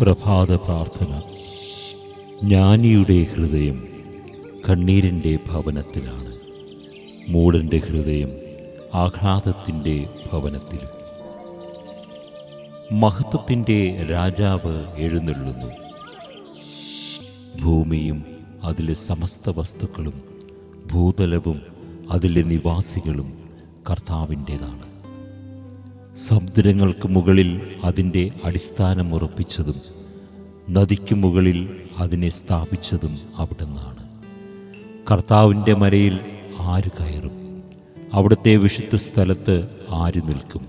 പ്രഭാത പ്രാർത്ഥന. ജ്ഞാനിയുടെ ഹൃദയം കണ്ണീരിന്റെ ഭവനത്തിലാണ്. മൂടന്റെ ഹൃദയം ആഹ്ലാദത്തിന്റെ ഭവനത്തിലും. മഹത്വത്തിന്റെ രാജാവ് എഴുന്നള്ളുന്നു. ഭൂമിയും അതിലെ സമസ്ത വസ്തുക്കളും ഭൂതലവും അതിലെ നിവാസികളും കർത്താവിന്റേതാണ്. സമുദ്രങ്ങൾക്ക് മുകളിൽ അതിന്റെ അടിസ്ഥാനം ഉറപ്പിച്ചതും നദിക്ക് മുകളിൽ അതിനെ സ്ഥാപിച്ചതും അവിടുന്നാണ്. കർത്താവിന്റെ മരയിൽ ആര് കയറും? അവിടുത്തെ വിശുദ്ധ സ്ഥലത്ത് ആര് നിൽക്കും?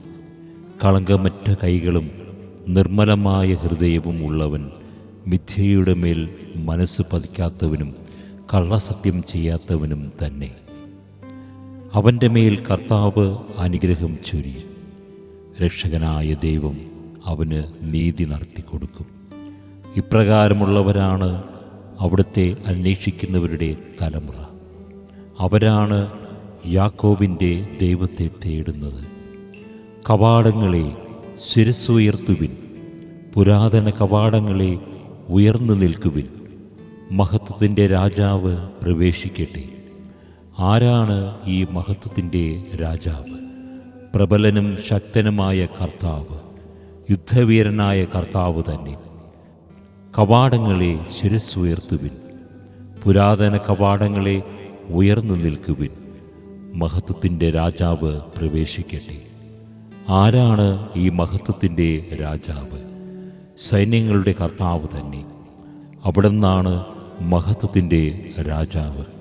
കളങ്കമറ്റ കൈകളും നിർമ്മലമായ ഹൃദയവും ഉള്ളവൻ മിഥ്യയുടെ മേൽ മനസ്സ് പതിക്കാത്തവനും കള്ളസത്യം ചെയ്യാത്തവനും തന്നെ. അവന്റെ മേൽ കർത്താവ് അനുഗ്രഹം ചൊരിയും. രക്ഷകനായ ദൈവം അവന് നീതി നടത്തി കൊടുക്കും. ഇപ്രകാരമുള്ളവരാണ് അവിടുത്തെ അന്വേഷിക്കുന്നവരുടെ തലമുറ. അവരാണ് യാക്കോബിന്റെ ദൈവത്തെ തേടുന്നത്. കവാടങ്ങളെ ശിരസ്സുയർത്തുവിൻ പുരാതന കവാടങ്ങളെ ഉയർന്നു നിൽക്കുവിൻ. മഹത്വത്തിന്റെ രാജാവ് പ്രവേശിക്കട്ടെ. ആരാണ് ഈ മഹത്വത്തിന്റെ രാജാവ്? പ്രബലനും ശക്തനുമായ കർത്താവ് യുദ്ധവീരനായ കർത്താവ് തന്നെ. കവാടങ്ങളെ ശിരസ്സുയർത്തുവിൻ പുരാതന കവാടങ്ങളെ ഉയർന്നു നിൽക്കുവിൻ. മഹത്വത്തിന്റെ രാജാവ് പ്രവേശിക്കട്ടെ. ആരാണ് ഈ മഹത്വത്തിന്റെ രാജാവ്? സൈന്യങ്ങളുടെ കർത്താവ് തന്നെ. അവിടുന്നാണ് മഹത്വത്തിന്റെ രാജാവ്.